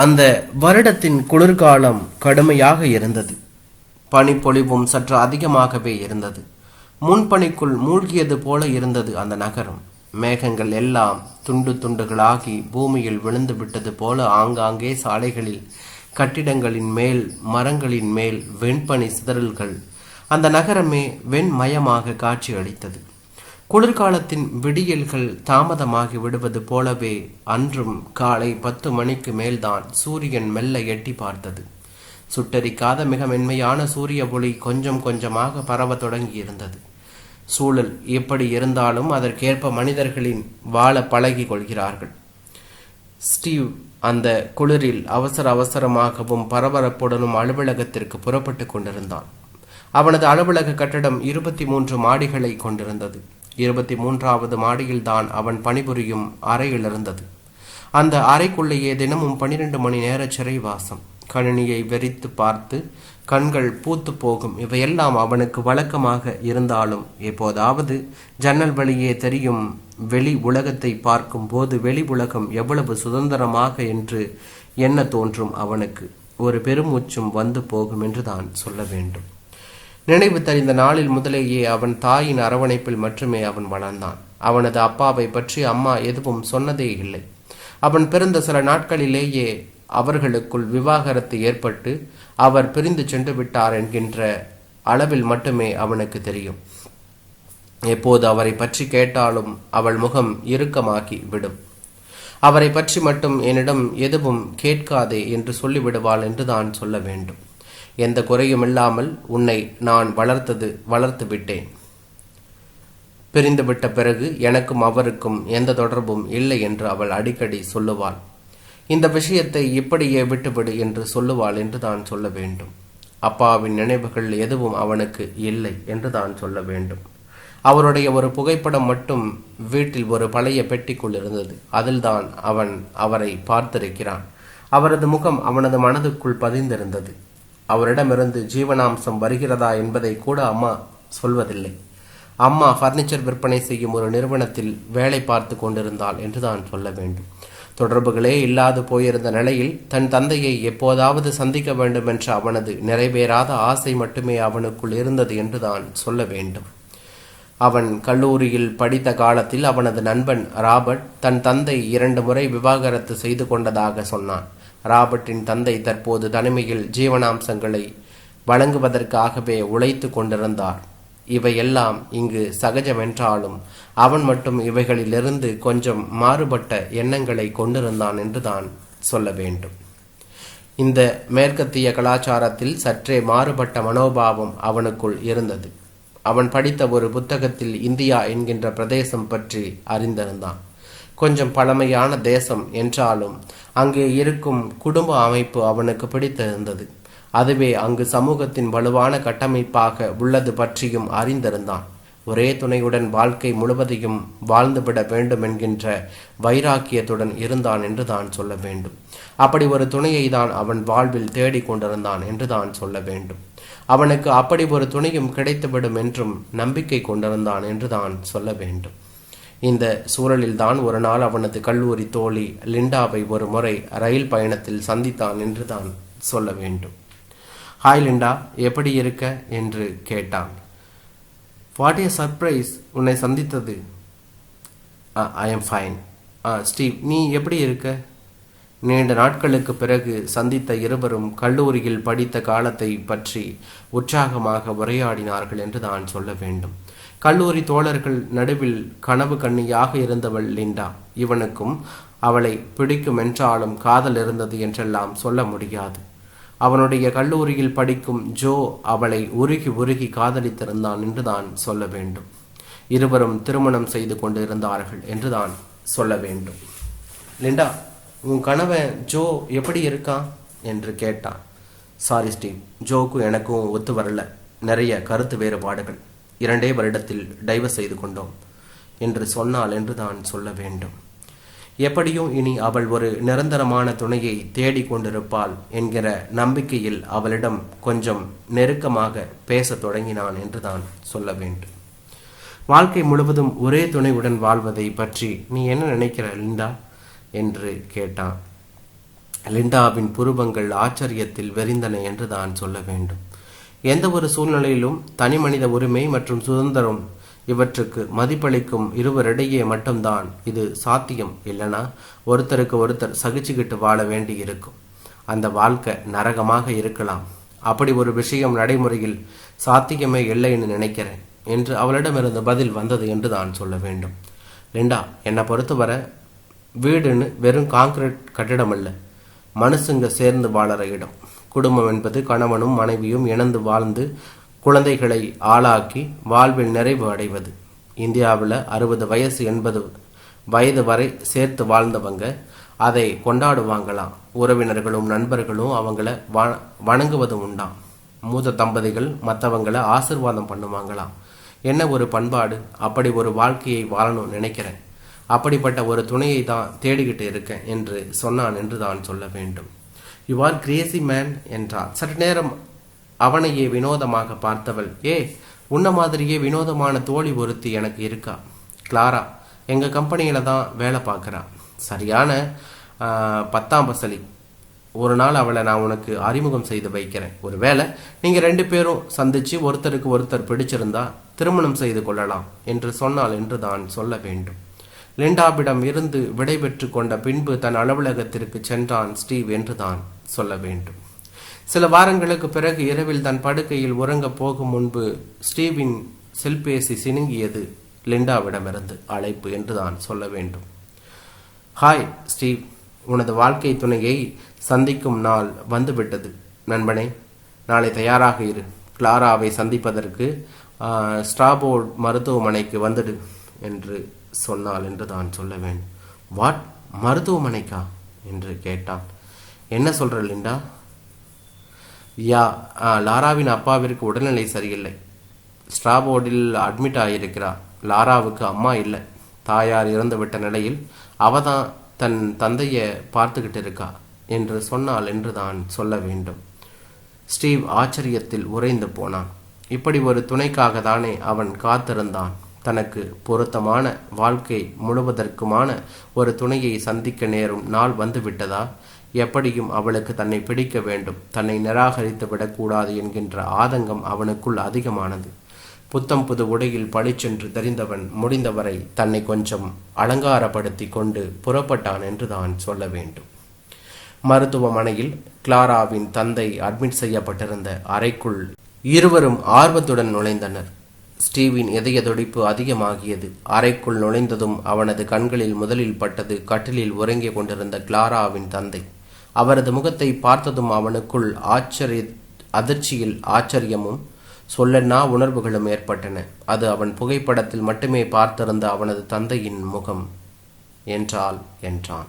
அந்த வருடத்தின் குளிர்காலம் கடுமையாக இருந்தது. பனிப்பொழிவும் சற்று அதிகமாகவே இருந்தது. முன்பனிக்குள் மூழ்கியது போல இருந்தது அந்த நகரம். மேகங்கள் எல்லாம் துண்டு துண்டுகளாகி பூமியில் விழுந்து விட்டது போல ஆங்காங்கே சாலைகளில் கட்டிடங்களின் மேல் மரங்களின் மேல் வெண்பனி சிதறல்கள் அந்த நகரமே வெண்மயமாக காட்சியளித்தது. குளிர்காலத்தின் விடியல்கள் தாமதமாகி விடுவது போலவே அன்றும் காலை பத்து மணிக்கு மேல்தான் சூரியன் மெல்ல எட்டி பார்த்தது. சுட்டரிக்காத மிக மென்மையான சூரிய ஒளி கொஞ்சம் கொஞ்சமாக பரவ தொடங்கியிருந்தது. சூழல் எப்படி இருந்தாலும் அதற்கேற்ப மனிதர்களின் வாழ பழகி கொள்கிறார்கள். ஸ்டீவ் அந்த குளிரில் அவசர அவசரமாகவும் பரபரப்புடனும் அலுவலகத்திற்கு புறப்பட்டு கொண்டிருந்தான். அவனது அலுவலக கட்டடம் இருபத்தி மூன்று மாடிகளை கொண்டிருந்தது. இருபத்தி மூன்றாவது மாடியில்தான் அவன் பணிபுரியும் அறையில் இருந்தது அந்த அறைக்குள்ளேயே தினமும் பனிரெண்டு மணி நேர சிறைவாசம். கணினியை வெறித்து பார்த்து கண்கள் பூத்து போகும். இவையெல்லாம் அவனுக்கு வழக்கமாக இருந்தாலும் எப்போதாவது ஜன்னல் வழியே தெரியும். வெளி உலகத்தை பார்க்கும் போது வெளி உலகம் எவ்வளவு சுதந்திரமாக என்று என்ன தோன்றும் அவனுக்கு? ஒரு பெருமூச்சும் வந்து போகும் என்று தான் சொல்ல வேண்டும். நினைவு தெரிந்த நாளில் முதலேயே அவன் தாயின் அரவணைப்பில் மட்டுமே அவன் வளர்ந்தான். அவனது அப்பாவை பற்றி அம்மா எதுவும் சொன்னதே இல்லை. அவன் பிறந்த சில நாட்களிலேயே அவர்களுக்குள் விவாகரத்து ஏற்பட்டு அவர் பிரிந்து சென்று விட்டார் என்கின்ற அளவில் மட்டுமே அவனுக்கு தெரியும். எப்போது அவரை பற்றி கேட்டாலும் அவள் முகம் இறுக்கமாகி விடும். அவரை பற்றி மட்டும் என்னிடம் எதுவும் கேட்காதே என்று சொல்லிவிடுவாள் என்று தான் சொல்ல வேண்டும். எந்த குறையும் இல்லாமல் உன்னை நான் வளர்த்தது வளர்த்து விட்டேன் பிரிந்துவிட்ட பிறகு எனக்கும் அவருக்கும் எந்த தொடர்பும் இல்லை என்று அவள் அடிக்கடி சொல்லுவாள். இந்த விஷயத்தை இப்படியே விட்டுவிடு என்று சொல்லுவாள் என்று தான் சொல்ல வேண்டும். அப்பாவின் நினைவுகள் எதுவும் அவனுக்கு இல்லை என்று தான் சொல்ல வேண்டும். அவருடைய ஒரு புகைப்படம் மட்டும் வீட்டில் ஒரு பழைய பெட்டிக்குள் இருந்தது. அதில்தான் அவன் அவரை பார்த்திருக்கிறான். அவரது முகம் அவனது மனதுக்குள் பதிந்திருந்தது. அவரிடமிருந்து ஜீவனாம்சம் வருகிறதா என்பதை கூட அம்மா சொல்வதில்லை. அம்மா ஃபர்னிச்சர் விற்பனை செய்யும் ஒரு நிறுவனத்தில் வேலை பார்த்து கொண்டிருந்தாள் என்று தான் சொல்ல வேண்டும். தொடர்புகளே இல்லாது போயிருந்த நிலையில் தன் தந்தையை எப்போதாவது சந்திக்க வேண்டும் என்ற அவனது நிறைவேறாத ஆசை மட்டுமே அவனுக்குள் இருந்தது என்று தான் சொல்ல வேண்டும். அவன் கல்லூரியில் படித்த காலத்தில் அவனது நண்பன் ராபர்ட் தன் தந்தை இரண்டு முறை விவாகரத்து செய்து கொண்டதாக சொன்னான். ராபர்ட்டின் தந்தை தற்போது தனிமையில் ஜீவனாம்சங்களை வழங்குவதற்காகவே உழைத்து கொண்டிருந்தார். இவையெல்லாம் இங்கு சகஜமென்றாலும் அவன் மட்டும் இவைகளிலிருந்து கொஞ்சம் மாறுபட்ட எண்ணங்களை கொண்டிருந்தான் என்று தான் சொல்ல வேண்டும். இந்த மேற்கத்திய கலாச்சாரத்தில் சற்றே மாறுபட்ட மனோபாவம் அவனுக்குள் இருந்தது. அவன் படித்த ஒரு புத்தகத்தில் இந்தியா என்கின்ற பிரதேசம் பற்றி அறிந்திருந்தான். கொஞ்சம் பழமையான தேசம் என்றாலும் அங்கே இருக்கும் குடும்ப அமைப்பு அவனுக்கு பிடித்திருந்தது. அதுவே அங்கு சமூகத்தின் வலுவான கட்டமைப்பாக உள்ளது பற்றியும் அறிந்திருந்தான். ஒரே துணையுடன் வாழ்க்கை முழுவதையும் வாழ்ந்துவிட வேண்டும் என்கின்ற வைராக்கியத்துடன் இருந்தான் என்று தான் சொல்ல வேண்டும். அப்படி ஒரு துணையை தான் அவன் வாழ்வில் தேடிக் கொண்டிருந்தான் என்று தான் சொல்ல வேண்டும். அவனுக்கு அப்படி ஒரு துணையும் கிடைத்துவிடும் என்றும் நம்பிக்கை கொண்டிருந்தான் என்று தான் சொல்ல வேண்டும். இந்த சூழலில்தான் ஒரு நாள் அவனது கல்லூரி தோழி லிண்டாவை ஒரு முறை ரயில் பயணத்தில் சந்தித்தான் என்று தான் சொல்ல வேண்டும். ஹாய் லிண்டா எப்படி இருக்க? என்று கேட்டான். வாட் ஏ சர்ப்ரைஸ் உன்னை சந்தித்தது. ஐ எம் ஃபைன் ஸ்டீவ் நீ எப்படி இருக்க? நீண்ட நாட்களுக்கு பிறகு சந்தித்த இருவரும் கல்லூரியில் படித்த காலத்தை பற்றி உற்சாகமாக உரையாடினார்கள் என்று தான் சொல்ல வேண்டும். கல்லூரி தோழர்கள் நடுவில் கனவு கண்ணியாக இருந்தவள் லிண்டா. இவனுக்கும் அவளை பிடிக்கும் என்றாலும் காதல் இருந்தது என்றெல்லாம் சொல்ல முடியாது. அவனுடைய கல்லூரியில் படிக்கும் ஜோ அவளை உருகி உருகி காதலித்திருந்தான் என்று தான் சொல்ல வேண்டும். இருவரும் திருமணம் செய்து கொண்டு இருந்தார்கள் என்று தான் சொல்ல வேண்டும். லிண்டா. உன் கணவன் ஜோ எப்படி இருக்கான் என்று கேட்டான். சாரி ஸ்டீவ் ஜோக்கும் எனக்கும் ஒத்து வரல. நிறைய கருத்து வேறுபாடுகள். இரண்டே வருடத்தில் டைவர்ஸ் செய்து கொண்டோம். என்று சொன்னாள் என்று தான் சொல்ல வேண்டும். எப்படியும் இனி அவள் ஒரு நிரந்தரமான துணையை தேடிக் கொண்டிருப்பாள் என்கிற நம்பிக்கையில் அவளிடம் கொஞ்சம் நெருக்கமாக பேசத் தொடங்கினான் என்று தான் சொல்ல வேண்டும். வாழ்க்கை முழுவதும் ஒரே துணையுடன் வாழ்வதை பற்றி நீ என்ன நினைக்கிற லிண்டா? என்று கேட்டான். லிண்டாவின் புருவங்கள் ஆச்சரியத்தில் வெறிந்தன என்று தான் சொல்ல வேண்டும். எந்த ஒரு சூழ்நிலையிலும் தனி மனித உரிமை மற்றும் சுதந்திரம் இவற்றுக்கு மதிப்பளிக்கும் இருவரிடையே மட்டும்தான் இது சாத்தியம் இல்லைனா? ஒருத்தருக்கு ஒருத்தர் சகிச்சுக்கிட்டு வாழ வேண்டி இருக்கும் அந்த வாழ்க்கை நரகமாக இருக்கலாம். அப்படி ஒரு விஷயம் நடைமுறையில் சாத்தியமே இல்லைன்னு நினைக்கிறேன் என்று அவளிடமிருந்து பதில் வந்தது என்று தான் சொல்ல வேண்டும். லிண்டா என்னை பொறுத்தவரை வீடுன்னு வெறும் காங்கிரீட் கட்டிடம் அல்ல. மனுஷங்க சேர்ந்து வாழற இடம். குடும்பம் என்பது கணவனும் மனைவியும் இணைந்து வாழ்ந்து குழந்தைகளை ஆளாக்கி வாழ்வில் நிறைவு அடைவது. இந்தியாவில் அறுபது வயசு எண்பது வயது வரை சேர்த்து வாழ்ந்தவங்க அதை கொண்டாடுவாங்களாம் உறவினர்களும் நண்பர்களும் அவங்கள வ வணங்குவதும் உண்டாம் மூத்த தம்பதிகள் மற்றவங்களை ஆசிர்வாதம் பண்ணுவாங்களாம் என்ன ஒரு பண்பாடு? அப்படி ஒரு வாழ்க்கையை வாழணும் நினைக்கிறேன். அப்படிப்பட்ட ஒரு துணையை தான் தேடிக்கிட்டு இருக்கேன் என்று சொன்னான் என்று தான் சொல்ல வேண்டும். யூ ஆர் கிரேசி மேன் என்றார் சற்று நேரம் அவனையே வினோதமாக பார்த்தவள். ஏ உன்ன மாதிரியே வினோதமான தோழி ஒருத்தி எனக்கு இருக்கா? கிளாரா எங்கள் கம்பெனியில் தான் வேலை பார்க்குறா. சரியான பத்தாம் பசலி. ஒரு நாள் அவளை நான் உனக்கு அறிமுகம் செய்து வைக்கிறேன். ஒரு வேளை நீங்கள் ரெண்டு பேரும் சந்திச்சு ஒருத்தருக்கு ஒருத்தர் பிடிச்சிருந்தா திருமணம் செய்து கொள்ளலாம் என்று சொன்னாள் என்று தான் சொல்ல வேண்டும். லிண்டாவிடம் இருந்து விடைபெற்று கொண்ட பின்பு தன் அலுவலகத்திற்கு சென்றான் ஸ்டீவ் என்று தான் சொல்ல வேண்டும். சில வாரங்களுக்கு பிறகு இரவில் தன் படுக்கையில் உறங்கப் போகும் முன்பு ஸ்டீவின் செல்பேசி சினுங்கியது லிண்டாவிடமிருந்து அழைப்பு என்று தான் சொல்ல வேண்டும். Hi Steve. உனது வாழ்க்கை துணையை சந்திக்கும் நாள் வந்துவிட்டது. நண்பனே நாளை தயாராக இரு. கிளாராவை சந்திப்பதற்கு ஸ்ட்ராபோர்ட் மருத்துவமனைக்கு வந்துடு என்று சொன்னாள் என்று தான் சொல்ல வேண்டும். வாட் மருத்துவமனைக்கா? என்று கேட்டான் என்ன சொல்கிற லிண்டா? யா லாராவின் அப்பாவிற்கு உடல்நிலை சரியில்லை. ஸ்ட்ராபோர்டில் அட்மிட் ஆகியிருக்கிறார் லாராவுக்கு அம்மா இல்லை. தாயார் இறந்துவிட்ட நிலையில் அவ தான் தன் தந்தையை பார்த்துக்கிட்டு இருக்கா என்று சொன்னாள் என்று தான் சொல்ல வேண்டும். ஸ்டீவ் ஆச்சரியத்தில் உறைந்து போனான். இப்படி ஒரு துணைக்காக தானே அவன் காத்திருந்தான். தனக்கு பொருத்தமான வாழ்க்கை முழுவதற்குமான ஒரு துணையை சந்திக்க நேரும் நாள் வந்துவிட்டதா? எப்படியும் அவளுக்கு தன்னை பிடிக்க வேண்டும். தன்னை நிராகரித்து விடக்கூடாது என்கின்ற ஆதங்கம் அவனுக்குள் அதிகமானது. புத்தம் புது உடையில் பளிச்சென்று தெரிந்தவன் முடிந்தவரை தன்னை கொஞ்சம் அலங்காரப்படுத்தி கொண்டு புறப்பட்டான் என்று தான் சொல்ல வேண்டும். மருத்துவமனையில் கிளாராவின் தந்தை அட்மிட் செய்யப்பட்டிருந்த அறைக்குள் இருவரும் ஆர்வத்துடன் நுழைந்தனர். ஸ்டீவின் இதய துடிப்பு அதிகமாகியது. அறைக்குள் நுழைந்ததும் அவனது கண்களில் முதலில் பட்டது கட்டிலில் உறங்கிக் கொண்டிருந்த கிளாராவின் தந்தை. அவரது முகத்தை பார்த்ததும் அவனுக்குள் ஆச்சரிய அதிர்ச்சியில் ஆச்சரியமும் சொல்லனா உணர்வுகளும் ஏற்பட்டன. அது அவன் புகைப்படத்தில் மட்டுமே பார்த்திருந்த அவனது தந்தையின் முகம். என்றால் என்றான்.